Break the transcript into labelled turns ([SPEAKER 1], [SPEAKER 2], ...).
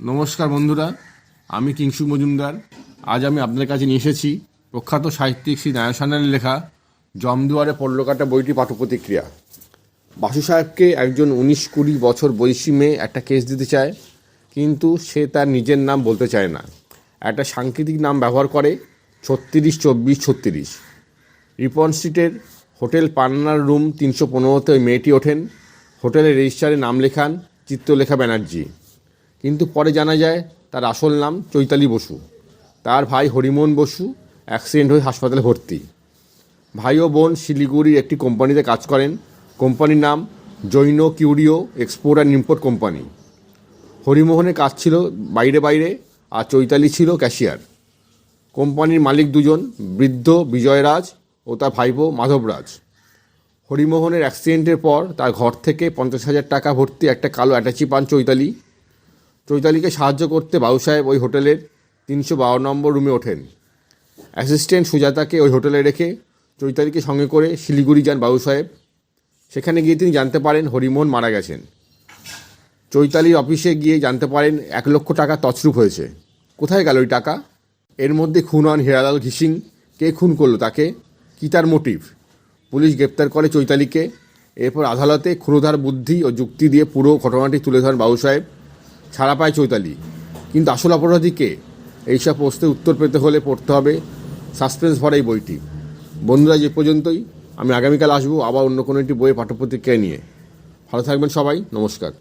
[SPEAKER 1] নমস্কার বন্ধুরা, আমি কিংসু মজুমদার। আজ আমি আপনাদের কাছে নিয়ে এসেছি প্রখ্যাত সাহিত্যিক শ্রী নায়সানের লেখা জমদুয়ারে পল্লকাটা বইটি পাঠ প্রতিক্রিয়া বাসু সাহেবকে একজন উনিশ কুড়ি বছর বয়সী মেয়ে একটা কেস দিতে চায়, কিন্তু সে তার নিজের নাম বলতে চায় না। একটা সাংকেতিক নাম ব্যবহার করে, ছত্রিশ চব্বিশ ছত্রিশ। রিপন স্ট্রিটের হোটেল পান্নার রুম তিনশো পনেরোতে ওই মেয়েটি ওঠেন। হোটেলের রেজিস্টারে নাম লেখান চিত্রলেখা ব্যানার্জি। কিন্তু পরে জানা যায় তার আসল নাম চৈতালি বসু। তার ভাই হরিমোহন বসু অ্যাক্সিডেন্ট হয়ে হাসপাতালে ভর্তি। ভাই ও বোন শিলিগুড়ির একটি কোম্পানিতে কাজ করেন। কোম্পানির নাম Jain curio export and import company. হরিমোহনের কাজ ছিল বাইরে বাইরে আর চৈতালি ছিল ক্যাশিয়ার। কোম্পানির মালিক দুজন বৃদ্ধ বিজয়রাজ ও তার ভাইপো মাধবরাজ। হরিমোহনের অ্যাক্সিডেন্টের পর তার ঘর থেকে পঞ্চাশ হাজার টাকা ভর্তি একটা কালো অ্যাটাচি পান চৈতালি। চৈতালিকে সাহায্য করতে বাবু সাহেব ওই হোটেলের তিনশো বারো নম্বর রুমে ওঠেন। অ্যাসিস্ট্যান্ট সুজাতাকে ওই হোটেলে রেখে চৈতালিকে সঙ্গে করে শিলিগুড়ি যান বাবু সাহেব। সেখানে গিয়ে তিনি জানতে পারেন হরিমোহন মারা গেছেন। চৈতালির অফিসে গিয়ে জানতে পারেন এক লক্ষ টাকা তছরূপ হয়েছে। কোথায় গেল ওই টাকা? এর মধ্যে খুন হন হিরালাল ঘিসিং। কে খুন করল তাকে? কী তার মোটিভ? পুলিশ গ্রেপ্তার করে চৈতালিকে। এরপর আদালতে ক্ষুরধার বুদ্ধি ও যুক্তি দিয়ে পুরো ঘটনাটি তুলে ধরেন বাবু সাহেব। ছাড়া পায় চৈতালি। কিন্তু আসল অপরাধী কে? এইসব প্রশ্নের উত্তর পেতে হলে পড়তে হবে সাসপেন্স ভরা এই বইটি। বন্ধুরা যে পর্যন্তই। আমি আগামীকাল আসব আবার অন্য কোনো একটি বইয়ে পাঠ্যপ্রতিক্রিয়া নিয়ে। ভালো থাকবেন সবাই। নমস্কার।